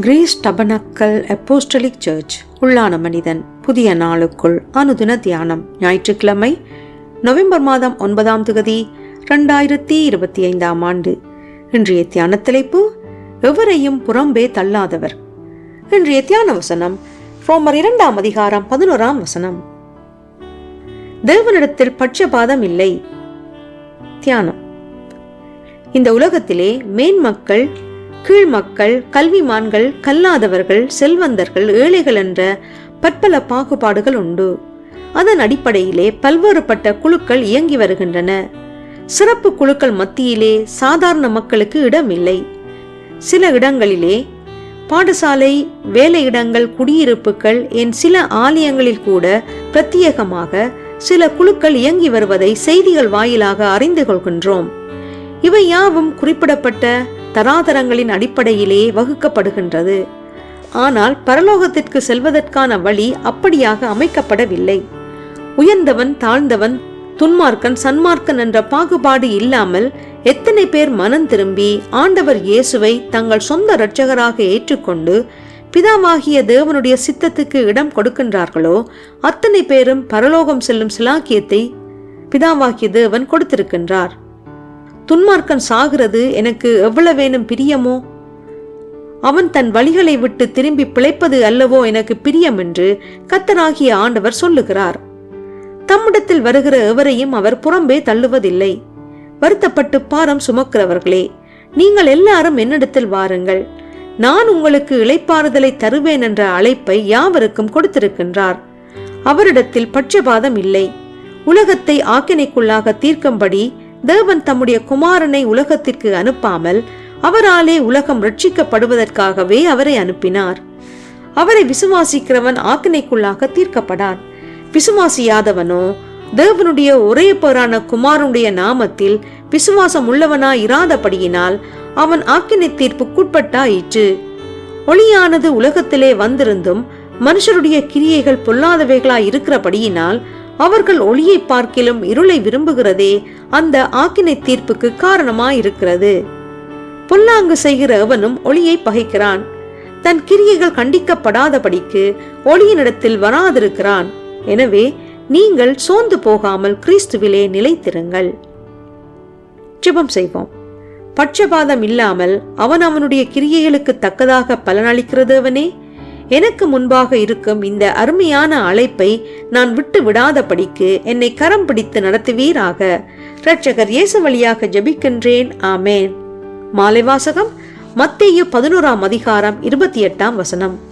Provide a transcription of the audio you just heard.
Greece tabernacle apostolic search. உள்ளான மனிதன் புதிய நாளுக்குள் அனுதின தியானம். ஞாயிற்றுக்கிழமை நவம்பர் மாதம் ஒன்பதாம் தேதி ரெண்டாயிரத்தி இருபத்தி ஐந்தாம் ஆண்டு. இன்றைய தியான தலைப்பு எவரையும் புறம்பே தள்ளாதவர். இன்றைய தியான வசனம் ரோமர் இரண்டாம் அதிகாரம் பதினோராம் வசனம். தேவனிடத்தில் பட்சபாதம் இல்லை. தியானம். இந்த உலகத்திலே மேன்மக்கள் கீழ் மக்கள் கல்விமான்கள் கல்லாதவர்கள் செல்வந்தர்கள் ஏழைகள் என்ற பற்பல பாகுபாடுகள் உண்டு. அதன் அடிப்படையிலே பல்வேறுபட்ட குழுக்கள் இயங்கி வருகின்றன. சிறப்பு குழுக்கள் மத்தியிலே சாதாரண மக்களுக்கு இடம் இல்லை சில இடங்களிலே பாடசாலை வேலையிடங்கள் குடியிருப்புகள் என் சில ஆலயங்களில் கூட பிரத்யேகமாக சில குழுக்கள் இயங்கி வருவதை செய்திகள் வாயிலாக அறிந்து கொள்கின்றோம். இவை யாவும் குறிப்பிடப்பட்ட தராதரங்களின் அடிப்படையிலே வகுக்கப்படுகின்றது. ஆனால் பரலோகத்திற்கு செல்வதற்கான வழி அப்படியாக அமைக்கப்படவில்லை. உயர்ந்தவன் தாழ்ந்தவன் துன்மார்க்கன் சன்மார்க்கன் என்ற பாகுபாடு இல்லாமல் எத்தனை பேர் மனம் திரும்பி ஆண்டவர் இயேசுவை தங்கள் சொந்த இரட்சகராக ஏற்றுக்கொண்டு பிதாவாகிய தேவனுடைய சித்தத்துக்கு இடம் கொடுக்கின்றார்களோ அத்தனை பேரும் பரலோகம் செல்லும் சிலாக்கியத்தை பிதாவாகிய தேவன் கொடுத்திருக்கின்றார். துன்மார்க்கன் சாகிறது எனக்கு எவ்வளவேனும் பிரியமோ? அவன் தன் வழிகளை விட்டு திரும்பி பிழைப்பது அல்லவோ எனக்கு பிரியம் என்று கத்தராகிய ஆண்டவர் சொல்லுகிறார். தம்மிடத்தில் வருகிற எவரையும் அவர் புறம்பே தள்ளுவதில்லை. வருத்தப்பட்டு பாரம் சுமக்கிறவர்களே நீங்கள் எல்லாரும் என்னிடத்தில் வாருங்கள். நான் உங்களுக்கு இளைப்பாறுதலை தருவேன் என்ற அழைப்பை யாவருக்கும் கொடுத்திருக்கின்றார். அவரிடத்தில் பட்சபாதம் இல்லை. உலகத்தை ஆக்கினைக்குள்ளாக தீர்க்கும்படி தேவன் தம்முடைய குமாரனை உலகத்திற்கு அனுப்பாமல் அவராலே உலகம் ரட்சிக்கப்படுவதற்காகவே அவரை அனுப்பினார். அவரை விசுவாசிக்கிறவன் ஆக்கினைக்குள்ளாக தீர்க்கப்படான். விசுவாசியாதவனோ தேவனுடைய ஒரே பேரான குமாரனுடைய நாமத்தில் விசுவாசம் உள்ளவனாய் இராதபடியினால் அவன் ஆக்கினை தீர்ப்புக்குட்பட்டாயிற்று. ஒளியானது உலகத்திலே வந்திருந்தும் மனுஷருடைய கிரியைகள் பொல்லாதவைகளாய் இருக்கிறபடியினால் அவர்கள் ஒளியை பார்க்கிலும் இருளை விரும்புகிறதே அந்த ஆக்கினை தீர்ப்புக்கு காரணமாயிருக்கிறது. பொல்லாங்கு செய்கிற அவனும் ஒளியை பகைக்கிறான். தன் கிரியைகள் கண்டிக்கப்படாதபடிக்கு ஒளியினிடத்தில் வராதிருக்கிறான். எனவே நீங்கள் சோர்ந்து போகாமல் கிறிஸ்துவிலே நிலைத்திருங்கள். ஜெபம் செய்வோம். பட்சபாதம் இல்லாமல் அவன் அவனுடைய கிரியைகளுக்கு தக்கதாக பலனளிக்கிறது அவனே? எனக்கு முன்பாக இருக்கும் இந்த அருமையான அழைப்பை நான் விட்டு விடாதபடிக்கு என்னை கரம் பிடித்து நடத்துவீராக. இரட்சகர் இயேசு வழியாக ஜபிக்கின்றேன். ஆமேன். மாலை வாசகம் மத்தேயு பதினோராம் அதிகாரம் இருபத்தி எட்டாம் வசனம்.